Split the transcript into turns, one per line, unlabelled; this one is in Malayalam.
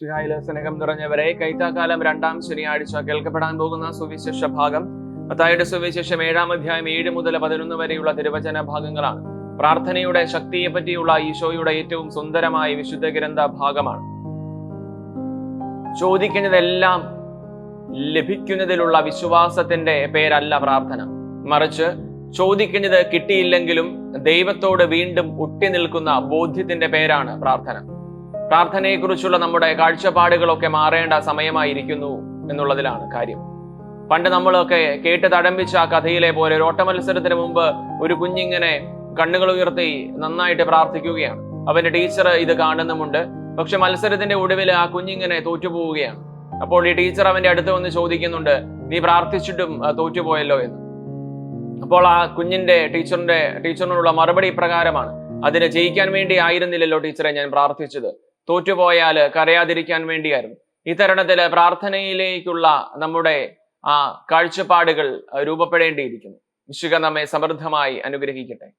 ശിഹായിലെ സ്നേഹം നിറഞ്ഞവരെ കൈത്താക്കാലം രണ്ടാം ശനിയാഴ്ച കേൾക്കപ്പെടാൻ പോകുന്ന സുവിശേഷ ഭാഗം. അതായുടെ സുവിശേഷം ഏഴാം അധ്യായം ഏഴ് മുതൽ പതിനൊന്ന് വരെയുള്ള തിരുവചന ഭാഗങ്ങളാണ്. പ്രാർത്ഥനയുടെ ശക്തിയെ പറ്റിയുള്ള ഈശോയുടെ ഏറ്റവും സുന്ദരമായ വിശുദ്ധ ഗ്രന്ഥ ഭാഗമാണ്. ചോദിക്കുന്നതെല്ലാം ലഭിക്കുന്നതിലുള്ള വിശ്വാസത്തിന്റെ പേരല്ല പ്രാർത്ഥന. മറിച്ച് ചോദിക്കുന്നത് കിട്ടിയില്ലെങ്കിലും ദൈവത്തോട് വീണ്ടും ഒട്ടി നിൽക്കുന്ന ബോധ്യത്തിന്റെ പേരാണ് പ്രാർത്ഥന. പ്രാർത്ഥനയെക്കുറിച്ചുള്ള നമ്മുടെ കാഴ്ചപ്പാടുകളൊക്കെ മാറേണ്ട സമയമായിരിക്കുന്നു എന്നുള്ളതിലാണ് കാര്യം. പണ്ട് നമ്മളൊക്കെ കേട്ട് തടമ്പിച്ച ആ കഥയിലെ പോലെ ഒരു ഓട്ടമത്സരത്തിന് മുമ്പ് ഒരു കുഞ്ഞിങ്ങനെ കണ്ണുകൾ ഉയർത്തി നന്നായിട്ട് പ്രാർത്ഥിക്കുകയാണ്. അവന്റെ ടീച്ചർ ഇത് കാണുന്നുമുണ്ട്. പക്ഷെ മത്സരത്തിന്റെ ഒടുവിൽ ആ കുഞ്ഞിങ്ങനെ തോറ്റുപോവുകയാണ്. അപ്പോൾ ഈ ടീച്ചർ അവന്റെ അടുത്ത് വന്ന് ചോദിക്കുന്നുണ്ട് നീ പ്രാർത്ഥിച്ചിട്ടും തോറ്റുപോയല്ലോ എന്ന്. അപ്പോൾ ആ കുഞ്ഞിന്റെ ടീച്ചറിന്റെ ടീച്ചറിനോടുള്ള മറുപടി ഇപ്രകാരമാണ് അതിനെ ജയിക്കാൻ വേണ്ടി ആയിരുന്നില്ലല്ലോ ടീച്ചറെ ഞാൻ പ്രാർത്ഥിച്ചത്. തോറ്റുപോയാൽ കരയാതിരിക്കാൻ വേണ്ടിയായിരുന്നു. ഈ തരുണത്തിൽ പ്രാർത്ഥനയിലേക്കുള്ള നമ്മുടെ ആ കാഴ്ചപ്പാടുകൾ രൂപപ്പെടേണ്ടിയിരിക്കുന്നു. വിശുക നമ്മെ സമൃദ്ധമായി അനുഗ്രഹിക്കട്ടെ.